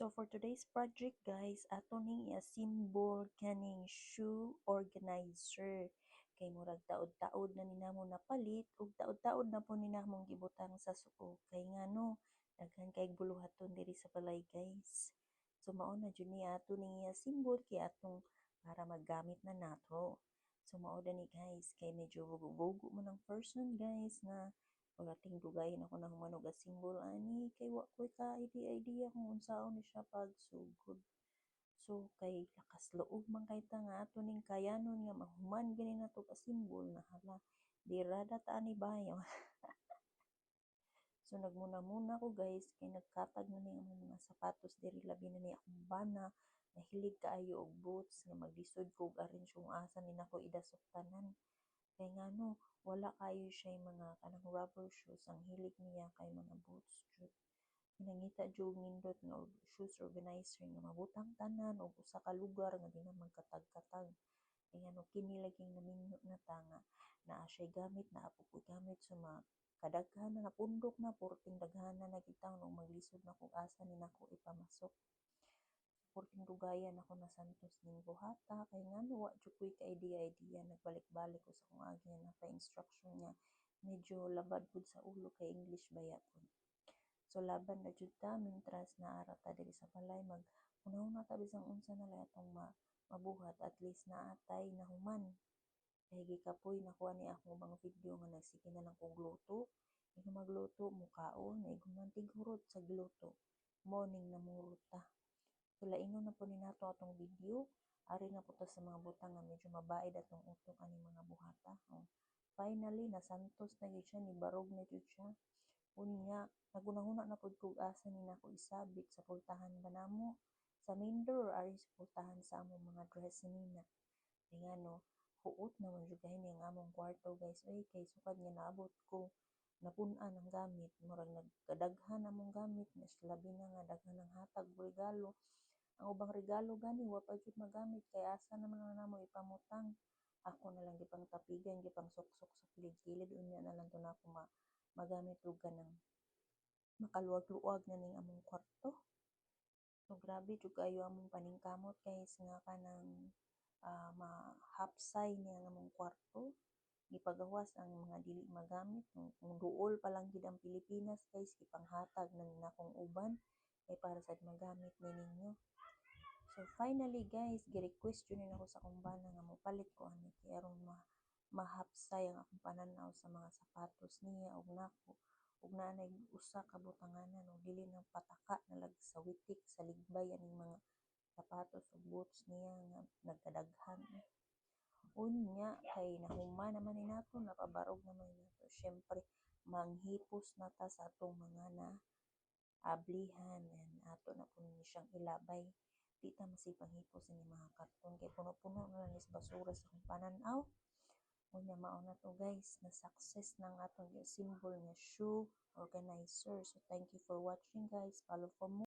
So for today's project guys, ato ning i-assemble kaning shoe organizer. Kay murag taod-taod na ninamo napalit ug taod-taod na po ninamong gibutang sa suo. Kay ngano, daghan kay buluhaton diri sa balay guys. So mao na jud ni ato ning i-assemble kay atong para maggamit na nato. So mao ni guys, kay medyo bugo-bugo mo ng person guys na pagating dugayin ako ng manog asimbol ani kay wa koy ka idea kung unsaon ni siya pagsugod. So kay lakas loob man kay ta nga ato ning kayanon nga mahuman gani nato asimbol na hala di rada ta ani bayo. so nagmuna-muna ko guys kay nagkatag na ni ang mga sapatos diri labi na ni akong bana mahilig kaayo og boots nga maglisod ko og arrange kung asa ni nako idasok tanan. Kay ngano, wala kayo siya mga kanang rubber shoes. Ang hilig niya kay mga boots jud. Nangita jud nindot nga shoes organizer nga mabutang tanan og usa ka lugar nga di na magkatag-katag. Kay ngano kini lagi naminyo na ta nga naa siya gamit naa po ko gamit so ma kadaghan na napundok na porting daghanan na kita og maglisod na kung asa ni nako ipamasok. Porting dugayan ako na santos ning buhata kay ngano wa jud idea-idea nagbalik-balik ko sa kung agi na pa instruction niya medyo labad pud sa ulo kay English baya pud. So laban na jud ta mintras naara ta diri sa balay mag una-una ta bisan unsa na lang atong ma mabuhat at least naa tay nahuman. Kay gikapoy na ko ani akong mga video nga nagsige na lang kog luto. Ingon magluto mukaon naighuman tighurot sa giluto. Mao ning namurot ta. So laingon na po ni nato atong video ari na po ta sa mga butang nga medyo mabaid atong utok ani mga buhata. Oh. Finally nasantos na gyud siya ni barog na gyud siya. Unya nagunahuna na pud kog asa ni nako isabit sa pultahan ba namo sa main door ari sa pultahan sa among mga dress nina. Kay ngano huot naman jud kahi ang among kwarto guys. Ay kay sukad nga naabot ko napun-an ang gamit murag nagkadaghan among gamit mas labi na nga daghan ang hatag regalo ang ubang regalo gani wa pa jud magamit kay asa naman na namo ipamutang. Ako na lang gipang tapigan gipang suksok sa kilid-kilid unya na lang na ako ma magamit og kanang makaluwag-luwag na ning among kwarto. So grabe jud kayo among paningkamot guys nga kanang uh, mahapsay ni ang among kwarto. Gipagawas ang mga dili magamit kung duol pa lang gid ang Pilipinas guys gipanghatag na nina akong uban kay para sad magamit ni ninyo So finally guys, gi-request yun ako sa akong bana nga mopalit ko ani kay aron ma mahapsay ang akong pananaw sa mga sapatos niya og nako ug naanay usa ka butanganan ug dili na pataka na lag sa sa ligbay aning mga sapatos ug boots niya nga nagkadaghan. Unya kay nahuman naman ni nato napabarog naman ni nato. Syempre manghipos na ta sa atong mga na ablihan and ato na po ni siyang ilabay. Di ta masipang ini mga karton kay puno-puno na lang basura sa akong pananaw. Unya mao na to guys na success ng atong symbol nga shoe organizer. So thank you for watching guys. Follow for more